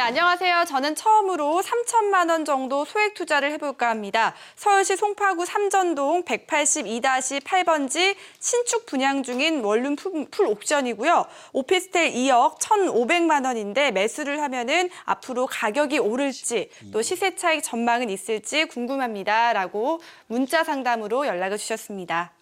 네, 안녕하세요. 저는 처음으로 3천만 원 정도 소액 투자를 해볼까 합니다. 서울시 송파구 삼전동 182-8번지 신축 분양 중인 원룸 풀, 풀 옵션이고요. 오피스텔 2억 1,500만 원인데 매수를 하면은 앞으로 가격이 오를지 또 시세 차익 전망은 있을지 궁금합니다라고 문자 상담으로 연락을 주셨습니다.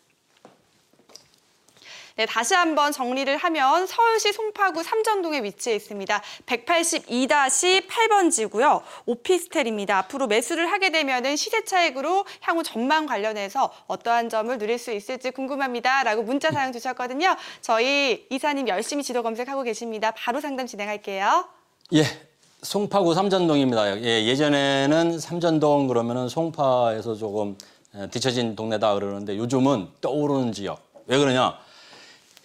네, 다시 한번 정리를 하면 서울시 송파구 삼전동에 위치해 있습니다. 182-8번지고요. 오피스텔입니다. 앞으로 매수를 하게 되면 시세 차익으로 향후 전망 관련해서 어떠한 점을 누릴 수 있을지 궁금합니다. 라고 문자 사연 주셨거든요. 저희 이사님 열심히 지도 검색하고 계십니다. 바로 상담 진행할게요. 예, 송파구 삼전동입니다. 예, 예전에는 삼전동 그러면은 송파에서 조금 에, 뒤처진 동네다 그러는데 요즘은 떠오르는 지역. 왜 그러냐?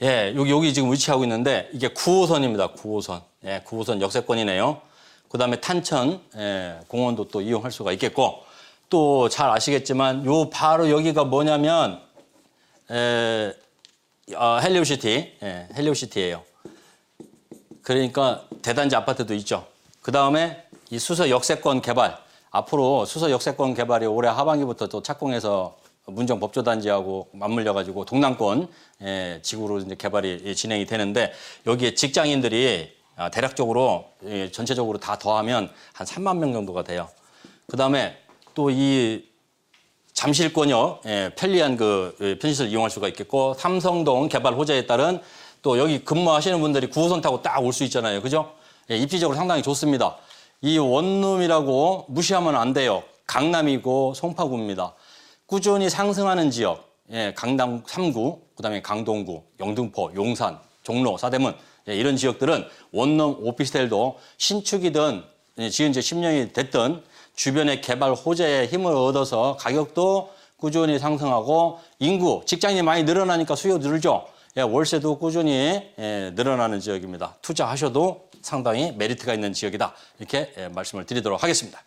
예, 여기 여기 지금 위치하고 있는데 이게 9호선입니다. 9호선. 예, 9호선 역세권이네요. 그 다음에 탄천 예, 공원도 또 이용할 수가 있겠고 또 잘 아시겠지만 요 바로 여기가 뭐냐면 에, 어, 헬리오시티, 예, 헬리오시티예요. 그러니까 대단지 아파트도 있죠. 그 다음에 이 수서 역세권 개발 앞으로 수서 역세권 개발이 올해 하반기부터 또 착공해서 문정 법조단지하고 맞물려 가지고 동남권 예, 지구로 이제 개발이 진행이 되는데 여기에 직장인들이 아, 대략적으로 예, 전체적으로 다 더하면 한 3만 명 정도가 돼요. 그 다음에 또 이 잠실권역 예, 편리한 그 예, 편의시설 이용할 수가 있겠고 삼성동 개발 호재에 따른 또 여기 근무하시는 분들이 9호선 타고 딱 올 수 있잖아요. 그죠? 예, 입지적으로 상당히 좋습니다. 이 원룸이라고 무시하면 안 돼요. 강남이고 송파구입니다. 꾸준히 상승하는 지역, 예, 강남 3구, 그다음에 강동구, 영등포, 용산, 종로, 사대문 예, 이런 지역들은 원룸 오피스텔도 신축이든 예, 지은 지 10년이 됐든 주변의 개발 호재에 힘을 얻어서 가격도 꾸준히 상승하고 인구, 직장인이 많이 늘어나니까 수요 늘죠. 예, 월세도 꾸준히 예, 늘어나는 지역입니다. 투자하셔도 상당히 메리트가 있는 지역이다. 이렇게 예, 말씀을 드리도록 하겠습니다.